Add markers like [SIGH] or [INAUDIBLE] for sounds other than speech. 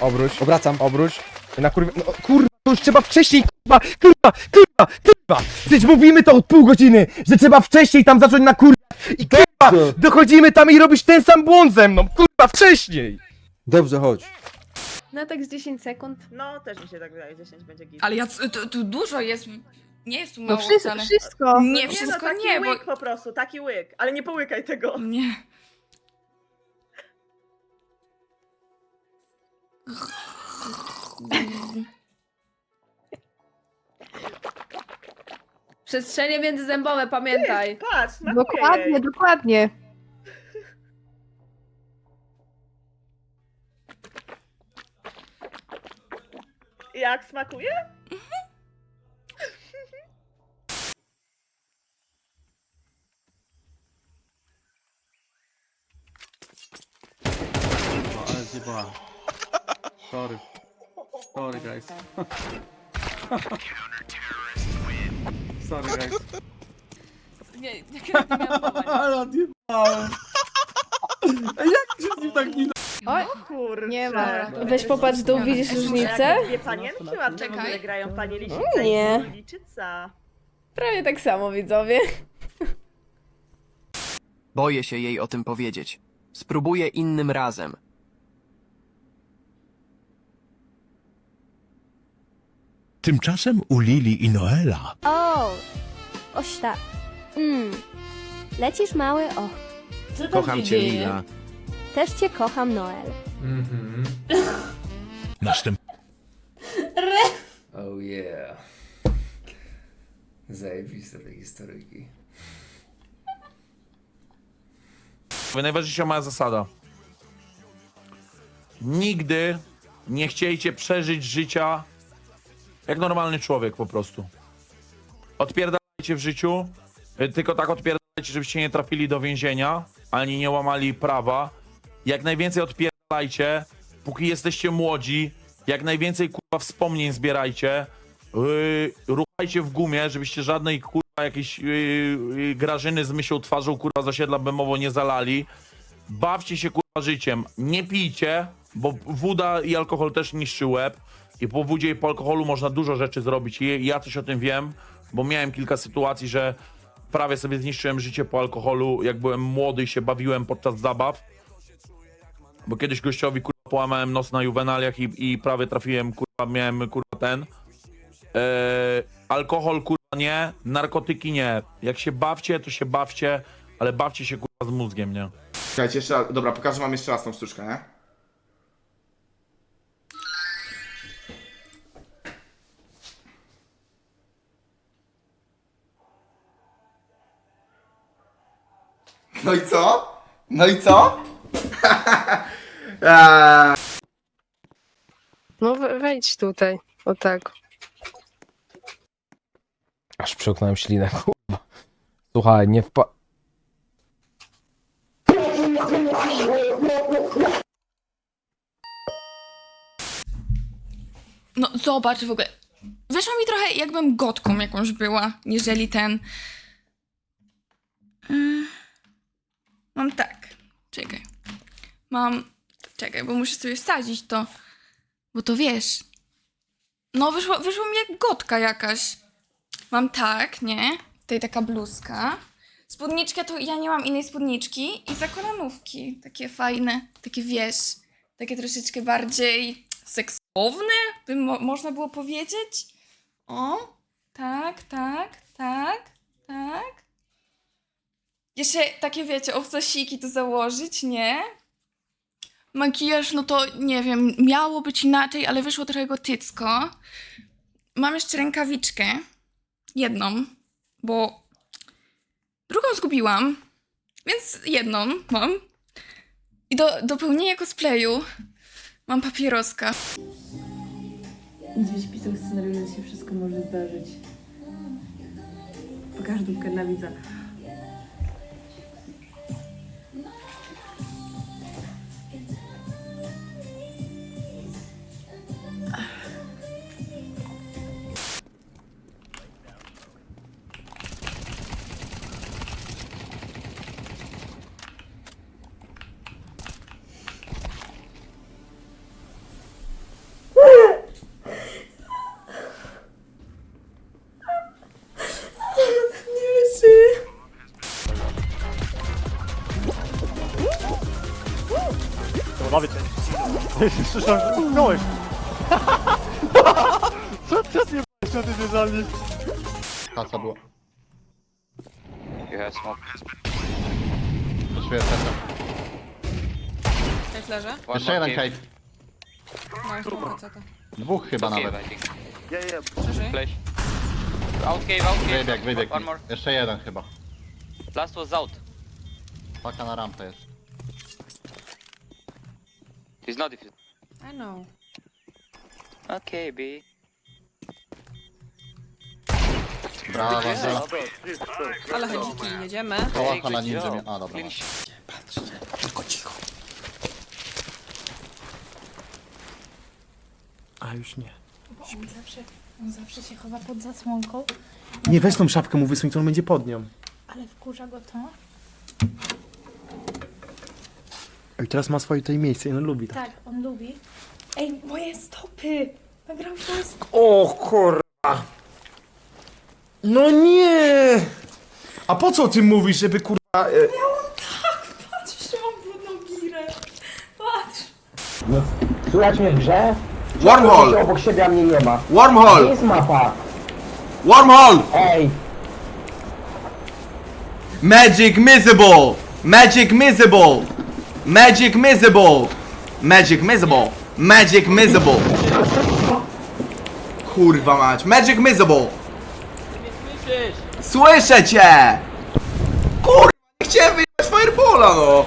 Obróć, Obracam. obróć. Na kurwa, no, kurwa, to już trzeba wcześniej, kurwa, kurwa, kurwa, kurwa. Przecież mówimy to od pół godziny, że trzeba wcześniej tam zacząć na kurwa. I kurwa, dochodzimy tam i robisz ten sam błąd ze mną, kurwa, wcześniej. Dobrze, chodź. No tak z 10 sekund. No, też mi się tak wydaje, 10 będzie git. Ale ja, tu, tu dużo jest, nie jest tu No mało wszystko, wcale. wszystko. Nie, nie wszystko no, taki nie, bo... łyk po prostu, taki łyk, ale nie połykaj tego. Nie. Przestrzenie międzyzębowe, pamiętaj. Patrz, smakuje Dokładnie, jej. dokładnie. Jak smakuje? No, ale zjebała. Sorry. Sorry guys. [LAUGHS] Sorry guys. Nie, nie, nie miałam. [LAUGHS] Ale odjebałem. Ej, Jak się z nim tak minął? Oj, Kurczę. nie ma. Dobra. Weź popatrz dół, widzisz różnicę? Dwie panienki ładne Czekaj. grają, panie Lisica Nie. i Liczyca. Prawie tak samo, widzowie. Boję się jej o tym powiedzieć. Spróbuję innym razem. Tymczasem u Lili i Noela O, oś tak. Mm. Lecisz mały, och. Kocham cię, Lila. Też cię kocham, Noel. następ Oh yeah. Zajebiste te historyjki. Najważniejsza moja zasada. Nigdy nie chciejcie przeżyć życia jak normalny człowiek po prostu. Odpierdalajcie w życiu, y, tylko tak odpierdalajcie, żebyście nie trafili do więzienia, ani nie łamali prawa. Jak najwięcej odpierdalajcie, póki jesteście młodzi, jak najwięcej kurwa wspomnień zbierajcie. Yy, ruchajcie w gumie, żebyście żadnej kurwa jakiejś yy, yy, grażyny z myślą twarzą kurwa z osiedla Bemowo nie zalali. Bawcie się kurwa życiem. Nie pijcie, bo woda i alkohol też niszczy łeb. I po wodzie i po alkoholu można dużo rzeczy zrobić. I ja coś o tym wiem, bo miałem kilka sytuacji, że prawie sobie zniszczyłem życie po alkoholu, jak byłem młody i się bawiłem podczas zabaw. Bo kiedyś gościowi kurwa połamałem nos na juwenaliach i, i prawie trafiłem, kurwa, miałem kurwa ten. Eee, alkohol kurwa nie, narkotyki nie. Jak się bawcie, to się bawcie, ale bawcie się kurwa z mózgiem, nie? Czekajcie, jeszcze. Dobra, pokażę wam jeszcze raz tą sztuczkę, nie? No i co? No i co? [LAUGHS] Eee, No we- wejdź tutaj. O tak. Aż przełknąłem ślinę, [LAUGHS] kurwa. Słuchaj, nie wpa... No zobacz w ogóle. Wyszło mi trochę jakbym gotką jakąś była, jeżeli ten... Mm. Mam tak. Czekaj. Mam... Czekaj, bo muszę sobie wsadzić to. Bo to wiesz... No wyszło, wyszło mi jak gotka jakaś. Mam tak, nie? Tutaj taka bluzka. Spódniczkę to ja nie mam innej spódniczki. I zakolanówki. Takie fajne. Takie wiesz... Takie troszeczkę bardziej seksowne, by mo- można było powiedzieć. O, tak, tak, tak, tak. Jeszcze takie, wiecie, obcasiki tu założyć, nie? Makijaż, no to nie wiem, miało być inaczej, ale wyszło trochę gotycko. Mam jeszcze rękawiczkę. Jedną, bo drugą zgubiłam, więc jedną mam. I do dopełnienia cosplayu mam papieroska. Niedźwiedź pisał scenariusz, że się wszystko może zdarzyć. Pokaż dupkę dla widza. Kasa była. You have smoke. Poszuję seta. Cześć, leżę. One Jeszcze more jeden cave. cave. No, jest półka CT. Dwóch chyba Cave, nawet. Think. Przeżyj. Flash. Out cave, out cave. Wybieg, wybieg. One more. Jeszcze jeden chyba. Last was out. Paka na rampę jest. He's not defused. I know. Okay, B. Brawo, brawo. Ale hedziki, jedziemy. Kołacha na ninja. mi- A, dobra. Clean shit. A już nie. On zawsze, on zawsze się chowa pod zasłonką, Nie weź tą szapkę mu wysuń, to on będzie pod nią. ale wkurza go to. I teraz ma swoje tutaj miejsce i on lubi tak. Tak, on lubi. Ej, moje stopy! Nagrał się moje stopy. O kurwa! No nie! A po co o tym mówisz, żeby kurwa... E... Patrz, że mam brudną girę. Patrz. Słychać mnie w grze? Wormhole! Obok siebie, a mnie nie ma. Gdzie Wormhole! jest mapa? Wormhole! Ej! Magic Miserable! Magic Miserable! Magic Miserable! Magic Miserable! Magic Miserable! Kurwa mać! Magic Miserable! Słyszę cię! Kurwa, nie chciałem wyjechać Firebola no!